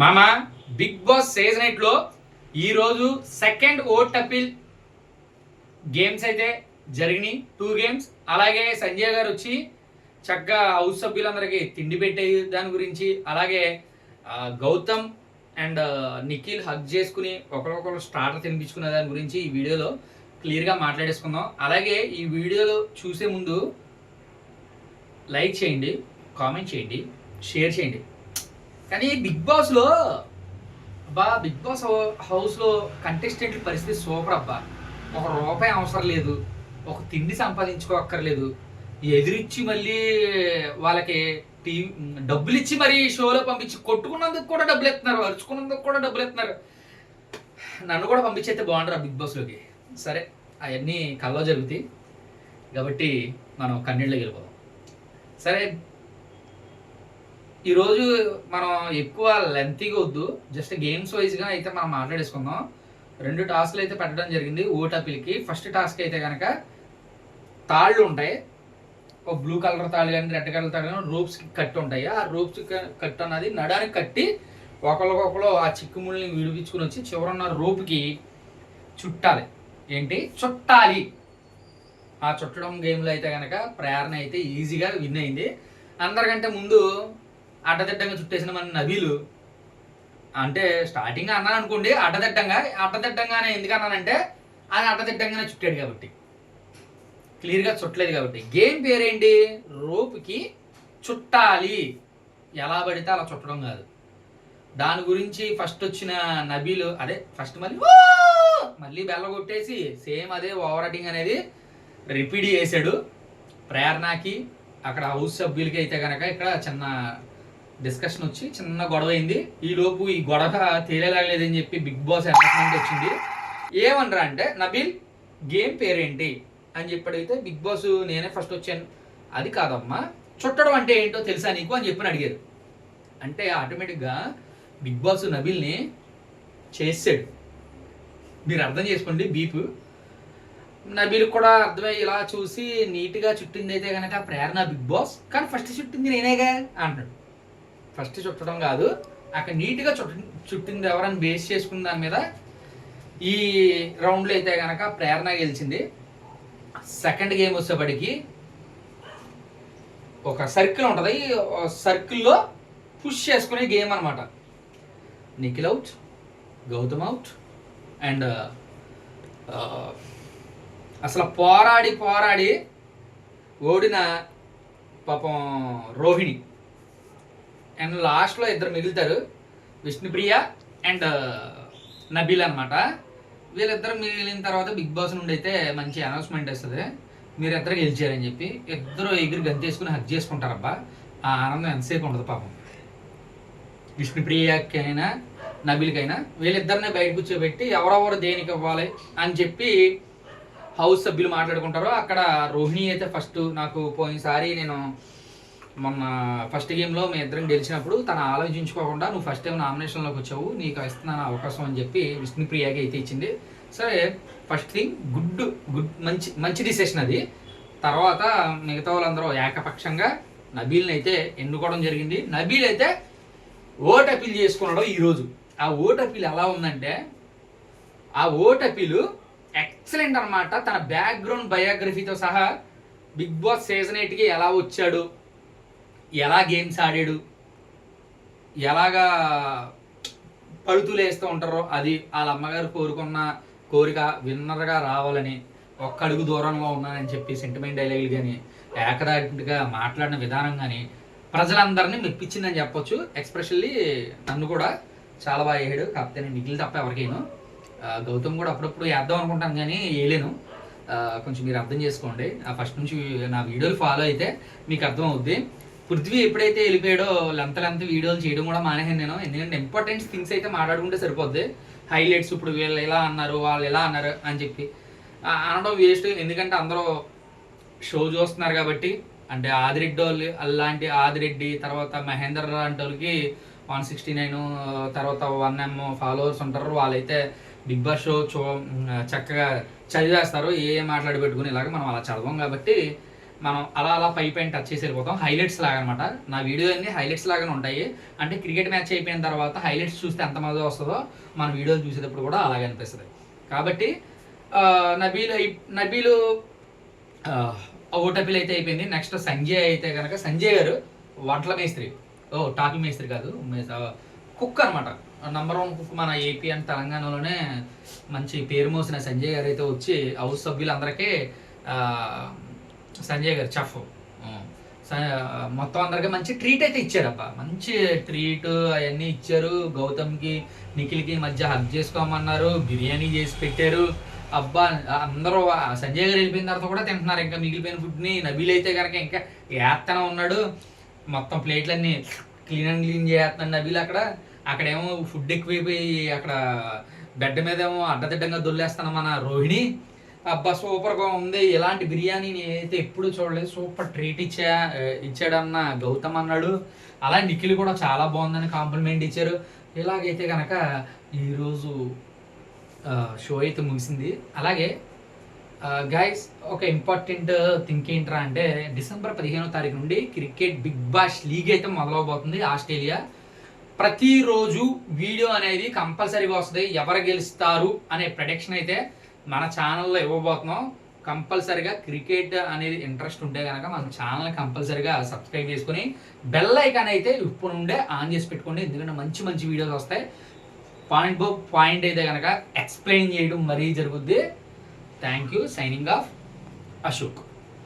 మామ big boss season ఎయిట్లో ఈ రోజు సెకండ్ ఓట్ అపీల్ గేమ్స్ అయితే జరిగినాయి. Two games. అలాగే సంజయ్ గారు వచ్చి చక్కగా హౌస్ సభ్యులందరికీ తిండి పెట్టే దాని గురించి అలాగే గౌతమ్ అండ్ నిఖిల్ హగ్ చేసుకుని ఒకరికొకరు స్టార్టర్ తినిపించుకునే దాని గురించి ఈ వీడియోలో క్లియర్గా మాట్లాడేసుకుందాం. అలాగే ఈ వీడియోలో చూసే ముందు లైక్ చేయండి కామెంట్ చేయండి షేర్ చేయండి. కానీ బిగ్ బాస్లో అబ్బా బిగ్ బాస్ హౌస్లో కంటెస్టెంట్ల పరిస్థితి సూపర్ అబ్బా. ఒక రూపాయి అవసరం లేదు. ఒక తిండి సంపాదించుకోక్కర్లేదు. ఎదురిచ్చి మళ్ళీ వాళ్ళకి టీవీ డబ్బులు ఇచ్చి మరి షోలో పంపించి కొట్టుకున్నందుకు కూడా డబ్బులు ఎత్తున్నారు అరుచుకున్నందుకు కూడా డబ్బులు ఎత్తున్నారు నన్ను కూడా పంపించైతే బాగుంటారు బిగ్ బాస్లోకి? సరే అవన్నీ కల్లో జరుగుతాయి. కాబట్టి మనం కన్నీళ్ళకి వెళ్ళిపోదాం. సరే ఈరోజు మనం ఎక్కువ లెంతీగా వద్దు. జస్ట్ గేమ్స్ వైజ్గా అయితే మనం మాట్లాడేసుకుందాం. రెండు టాస్క్లు అయితే పెట్టడం జరిగింది. ఓటపిల్కి ఫస్ట్ టాస్క్ అయితే కనుక తాళ్ళు ఉంటాయి. ఒక బ్లూ కలర్ తాళ్ళు కానీ రెడ్ కలర్ తాళ్ళు కానీ రోప్స్కి కట్టి ఉంటాయి. ఆ రూప్స్ కట్ అన్నది నడానికి కట్టి ఒకరికొకరు ఆ చిక్కుముళ్ళని విడిపించుకుని వచ్చి చివరున్న రూప్కి చుట్టాలి. ఏంటి? చుట్టాలి. ఆ చుట్టడం గేమ్లో అయితే కనుక ప్రేరణ అయితే ఈజీగా విన్ అయింది. అందరికంటే ముందు అడ్డదిడ్డంగా చుట్టేసిన మన నబీలు అంటే స్టార్టింగ్ అన్నాను అనుకోండి అడ్డదిడ్డంగా అడ్డదిడ్డంగానే ఎందుకు అన్నానంటే అది అడ్డదిడ్డంగానే చుట్టాడు కాబట్టి. క్లియర్గా చుట్టలేదు కాబట్టి. గేమ్ పేరేంటి? రోపుకి చుట్టాలి. ఎలా పడితే అలా చుట్టడం కాదు. దాని గురించి ఫస్ట్ వచ్చిన నబీలు అదే ఫస్ట్ మళ్ళీ మళ్ళీ బెల్ల కొట్టేసి సేమ్ అదే ఓవరాటింగ్ అనేది రిపీట్ చేశాడు. ప్రేరణకి అక్కడ హౌస్ సభ్యులకి అయితే కనుక ఇక్కడ చిన్న డిస్కషన్ వచ్చి చిన్న గొడవ అయింది. ఈలోపు ఈ గొడవ తేలేలాగలేదని చెప్పి బిగ్ బాస్ అనౌన్స్మెంట్ వచ్చింది. ఏమనరా అంటే నబీల్ గేమ్ పేరేంటి? అని చెప్పడైతే బిగ్ బాస్ నేనే ఫస్ట్ వచ్చాను. అది కాదమ్మా చుట్టడం అంటే ఏంటో తెలుసా నీకు? అని చెప్పి అడిగారు. అంటే ఆటోమేటిక్గా బిగ్ బాస్ నబీల్ని చేసాడు మీరు అర్థం చేసుకోండి బీప్. నబీల్ కూడా అర్థమై ఇలా చూసి నీట్గా చుట్టింది అయితే కనుక ప్రేరణ బిగ్ బాస్. కానీ ఫస్ట్ చుట్టింది నేనేగా? అంటాడు. ఫస్ట్ చుట్టడం కాదు అక్కడ నీట్గా చుట్ట చుట్టింది ఎవరని బేస్ చేసుకున్న దాని మీద ఈ రౌండ్లో అయితే కనుక ప్రేరణ గెలిచింది. సెకండ్ గేమ్ వచ్చేప్పటికి ఒక సర్కిల్ ఉంటుంది. ఈ సర్కిల్లో పుష్ చేసుకునే గేమ్ అనమాట Nikhil out Gautam out and అసలు పోరాడి పోరాడి ఓడిన పాపం రోహిణి. అండ్ లాస్ట్లో ఇద్దరు మిగులుతారు. విష్ణుప్రియ అండ్ uh, నబీల్ అనమాట వీళ్ళిద్దరు మిగిలిన తర్వాత బిగ్ బాస్ నుండి అయితే మంచి అనౌన్స్మెంట్ వస్తుంది. మీరిద్దరు గెలిచారని చెప్పి ఇద్దరు ఎగిరి గంతేసుకుని హక్ చేసుకుంటారబ్బా. ఆ ఆనందం ఎంతసేపు ఉండదు పాపం. విష్ణుప్రియకైనా నబీల్కైనా వీళ్ళిద్దరిని బయట కూర్చోబెట్టి ఎవరెవరు దేనికి ఇవ్వాలి అని చెప్పి హౌస్ సభ్యులు మాట్లాడుకుంటారు అక్కడ రోహిణి అయితే ఫస్ట్ నాకు పోయినసారి నేను మొన్న ఫస్ట్ గేమ్లో మీ ఇద్దరం గెలిచినప్పుడు తను ఆలోచించుకోకుండా నువ్వు ఫస్ట్ టైం నామినేషన్లోకి వచ్చావు నీకు ఇస్తున్నాను అవకాశం అని చెప్పి విష్ణుప్రియకి అయితే ఇచ్చింది. సరే ఫస్ట్ థింగ్ గుడ్ గుడ్ మంచి మంచి డిసిషన్ అది. తర్వాత మిగతా వాళ్ళందరూ ఏకపక్షంగా నబీల్ని అయితే ఎన్నుకోవడం జరిగింది. నబీల్ అయితే ఓట్ అపీల్ చేసుకున్నాడు ఈరోజు ఆ ఓట్ అపీల్ ఎలా ఉందంటే ఆ ఓట్ అపీల్ ఎక్సలెంట్ అన్నమాట. తన బ్యాక్గ్రౌండ్ బయోగ్రఫీతో సహా బిగ్ బాస్ సీజన్ ఎయిట్కి ఎలా వచ్చాడు ఎలా గేమ్స్ ఆడాడు? ఎలాగా పడుతులు వేస్తూ ఉంటారో అది వాళ్ళ అమ్మగారు కోరుకున్న కోరిక విన్నర్గా రావాలని ఒక్క అడుగు దూరంగా ఉన్నానని చెప్పి సెంటిమెంట్ డైలాగులు కానీ ఏకదాటిగా మాట్లాడిన విధానం కానీ ప్రజలందరినీ మెప్పించిందని చెప్పొచ్చు. ఎక్స్ప్రెషన్లీ నన్ను కూడా చాలా బాగా వేయడు కాకపోతే నేను మిగిలిన తప్ప ఎవరికైనా. గౌతమ్ కూడా అప్పుడప్పుడు వేద్దాం అనుకుంటాను కానీ వేయలేను కొంచెం మీరు అర్థం చేసుకోండి. ఆ ఫస్ట్ నుంచి నా వీడియోలు ఫాలో అయితే మీకు అర్థం అవుద్ది పృథ్వీ ఎప్పుడైతే వెళ్ళిపోయాడో లెంత లెంత వీడియోలు చేయడం కూడా మానేసాను నేను. ఎందుకంటే ఇంపార్టెంట్ థింగ్స్ అయితే మాట్లాడుకుంటే సరిపోద్ది. హైలైట్స్ ఇప్పుడు వీళ్ళు ఎలా అన్నారు వాళ్ళు ఎలా అన్నారు అని చెప్పి. అనడం వేస్ట్ ఎందుకంటే అందరూ షో చూస్తున్నారు కాబట్టి. అంటే ఆదిరెడ్డి వాళ్ళు అలాంటి ఆదిరెడ్డి తర్వాత మహేందర్ లాంటి వాళ్ళకి వన్ సిక్స్టీ నైన్ తర్వాత వన్ ఎం ఫాలోవర్స్ ఉంటారు. వాళ్ళైతే బిగ్ బాస్ షో చూ చక్కగా చదివేస్తారు. ఏ మాట్లాడి పెట్టుకుని ఇలాగ మనం అలా చదవం కాబట్టి మనం అలా అలా పై పైన టచ్ చేసి వెళ్ళిపోతాం. హైలైట్స్ లాగా అనమాట నా వీడియో అన్ని హైలైట్స్ లాగానే ఉంటాయి. అంటే క్రికెట్ మ్యాచ్ అయిపోయిన తర్వాత హైలైట్స్ చూస్తే ఎంత మజా వస్తుందో మన వీడియోలు చూసేటప్పుడు కూడా అలాగే అనిపిస్తుంది. కాబట్టి నబీలు నబీలు ఓటపిల్ అయితే అయిపోయింది. నెక్స్ట్ సంజయ్ అయితే కనుక సంజయ్ గారు వంటల మేస్త్రి. ఓ టాపి మేస్త్రి కాదు. కుక్ అనమాట. నంబర్ వన్ కుక్ మన ఏపీ అండ్ తెలంగాణలోనే మంచి పేరు మోసిన సంజయ్ గారు అయితే వచ్చి హౌస్ సభ్యులందరికీ సంజయ్ గారు చెఫ్ మొత్తం అందరికి మంచి ట్రీట్ అయితే ఇచ్చారబ్బా. మంచి ట్రీట్ అవన్నీ ఇచ్చారు. గౌతమ్కి నిఖిల్కి మధ్య హగ్ చేసుకోమన్నారు. బిర్యానీ చేసి పెట్టారు. అబ్బా అందరూ సంజయ్ గారు వెళ్ళిపోయిన తర్వాత కూడా తింటున్నారు. ఇంకా మిగిలిపోయిన ఫుడ్ని నబీల్ అయితే కనుక ఇంకా ఏత్తనే ఉన్నాడు. మొత్తం ప్లేట్లన్నీ క్లీన్ అండ్ క్లీన్ చేస్తున్నాడు నబీల్ అక్కడ. అక్కడేమో ఫుడ్ ఎక్కువైపోయి అక్కడ బెడ్ మీద ఏమో అడ్డదిడ్డంగా దొల్లేస్తాను మన రోహిణి. అబ్బా సూపర్గా ఉంది. ఇలాంటి బిర్యానీ నేనైతే ఎప్పుడు చూడలేదు. సూపర్ ట్రీట్ ఇచ్చా ఇచ్చాడన్న గౌతమ్ అన్నాడు. అలా నిఖిల్ కూడా చాలా బాగుందని కాంప్లిమెంట్ ఇచ్చారు. ఇలాగైతే కనుక ఈరోజు షో అయితే ముగిసింది. అలాగే గైస్ ఒక ఇంపార్టెంట్ థింక్ ఏంట్రా అంటే డిసెంబర్ పదిహేనో తారీఖు నుండి క్రికెట్ బిగ్ బాష్ లీగ్ అయితే మొదలవబోతుంది ఆస్ట్రేలియా. ప్రతిరోజు వీడియో అనేది కంపల్సరీగా వస్తుంది. ఎవరు గెలుస్తారు అనే ప్రొడక్షన్ అయితే మన ఛానల్లో ఇవ్వబోతున్నాం. కంపల్సరిగా క్రికెట్ అనేది ఇంట్రెస్ట్ ఉంటే కనుక మన ఛానల్ కంపల్సరిగా సబ్స్క్రైబ్ చేసుకుని బెల్ ఐకాన్ అయితే ఇప్పుడు నుండే ఆన్ చేసి పెట్టుకోండి. ఎందుకంటే మంచి మంచి వీడియోస్ వస్తాయి. పాయింట్ బై పాయింట్ అయితే కనుక ఎక్స్ప్లెయిన్ చేయడం మరీ జరుగుద్ది. Thank you signing off Ashok